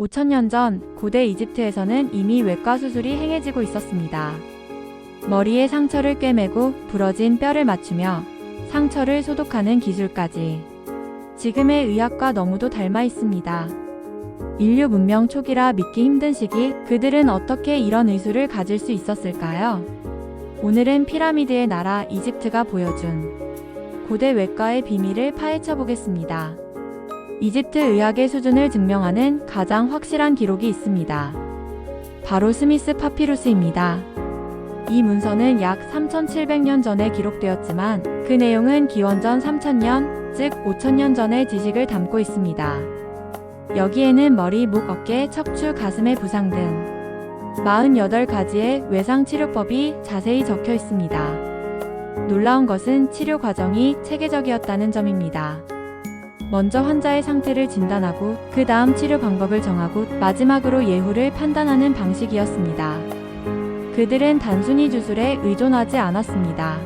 5천년 전 고대 이집트에서는 이미 외과 수술이 행해지고 있었습니다. 머리에 상처를 꿰매고 부러진 뼈를 맞추며 상처를 소독하는 기술까지 지금의 의학과 너무도 닮아 있습니다. 인류 문명 초기라 믿기 힘든 시기 그들은 어떻게 이런 의술을 가질 수 있었을까요? 오늘은 피라미드의 나라 이집트가 보여준 고대 외과의 비밀을 파헤쳐 보겠습니다. 이집트 의학의 수준을 증명하는 가장 확실한 기록이 있습니다. 바로 스미스 파피루스입니다. 이 문서는 약 3700년 전에 기록되었지만 그 내용은 기원전 3000년, 즉 5000년 전의 지식을 담고 있습니다. 여기에는 머리, 목, 어깨, 척추, 가슴의 부상 등 48가지의 외상 치료법이 자세히 적혀 있습니다. 놀라운 것은 치료 과정이 체계적이었다는 점입니다. 먼저 환자의 상태를 진단하고 그 다음 치료 방법을 정하고 마지막으로 예후를 판단하는 방식이었습니다. 그들은 단순히 주술에 의존하지 않았습니다.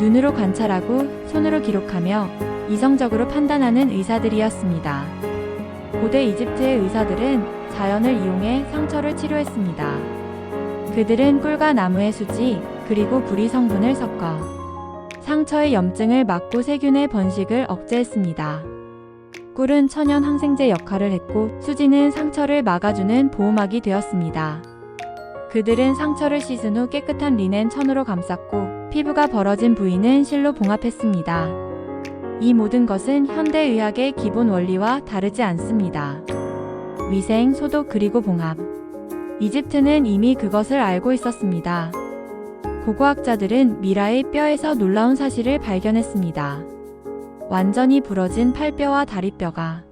눈으로 관찰하고 손으로 기록하며 이성적으로 판단하는 의사들이었습니다. 고대 이집트의 의사들은 자연을 이용해 상처를 치료했습니다. 그들은 꿀과 나무의 수지 그리고 불이 성분을 섞어 상처의 염증을 막고 세균의 번식을 억제했습니다. 꿀은 천연 항생제 역할을 했고 수지는 상처를 막아주는 보호막이 되었습니다. 그들은 상처를 씻은 후 깨끗한 리넨 천으로 감쌌고 피부가 벌어진 부위는 실로 봉합했습니다. 이 모든 것은 현대의학의 기본 원리와 다르지 않습니다. 위생, 소독 그리고 봉합. 이집트는 이미 그것을 알고 있었습니다. 고고학자들은 미라의 뼈에서 놀라운 사실을 발견했습니다. 완전히 부러진 팔뼈와 다리뼈가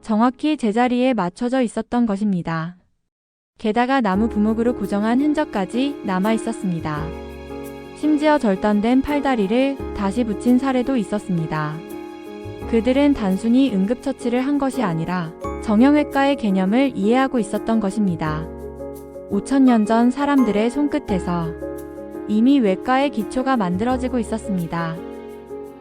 정확히 제자리에 맞춰져 있었던 것입니다. 게다가 나무 부목으로 고정한 흔적까지 남아 있었습니다. 심지어 절단된 팔다리를 다시 붙인 사례도 있었습니다. 그들은 단순히 응급처치를 한 것이 아니라 정형외과의 개념을 이해하고 있었던 것입니다. 5천년 전 사람들의 손끝에서 이미 외과의 기초가 만들어지고 있었습니다.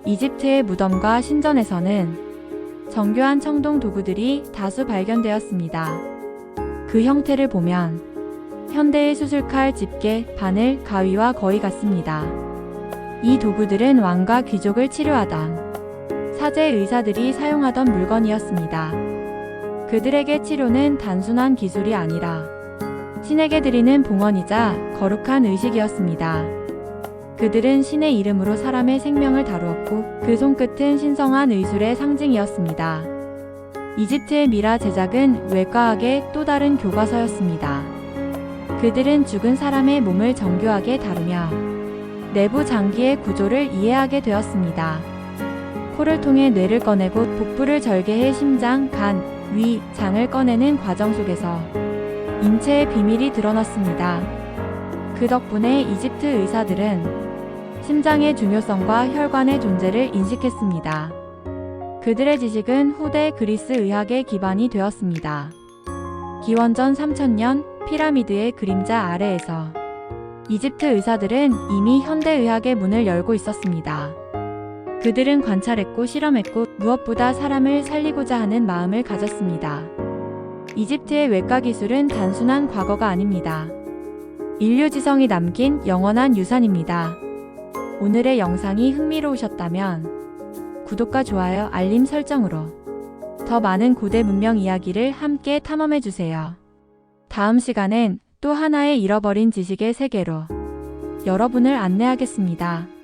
이집트의 무덤과 신전에서는 정교한 청동 도구들이 다수 발견되었습니다. 그 형태를 보면 현대의 수술칼, 집게, 바늘, 가위와 거의 같습니다. 이 도구들은 왕과 귀족을 치료하던 사제 의사들이 사용하던 물건이었습니다. 그들에게 치료는 단순한 기술이 아니라 신에게 드리는 봉헌이자 거룩한 의식이었습니다. 그들은 신의 이름으로 사람의 생명을 다루었고 그 손끝은 신성한 의술의 상징이었습니다. 이집트의 미라 제작은 외과학의 또 다른 교과서였습니다. 그들은 죽은 사람의 몸을 정교하게 다루며 내부 장기의 구조를 이해하게 되었습니다. 코를 통해 뇌를 꺼내고 복부를 절개해 심장, 간, 위, 장을 꺼내는 과정 속에서 인체의 비밀이 드러났습니다. 그 덕분에 이집트 의사들은 심장의 중요성과 혈관의 존재를 인식했습니다. 그들의 지식은 후대 그리스 의학의 기반이 되었습니다. 기원전 3000년 피라미드의 그림자 아래에서 이집트 의사들은 이미 현대의학의 문을 열고 있었습니다. 그들은 관찰했고 실험했고 무엇보다 사람을 살리고자 하는 마음을 가졌습니다. 이집트의 외과 기술은 단순한 과거가 아닙니다. 인류 지성이 남긴 영원한 유산입니다. 오늘의 영상이 흥미로우셨다면 구독과 좋아요, 알림 설정으로 더 많은 고대 문명 이야기를 함께 탐험해 주세요. 다음 시간엔 또 하나의 잃어버린 지식의 세계로 여러분을 안내하겠습니다.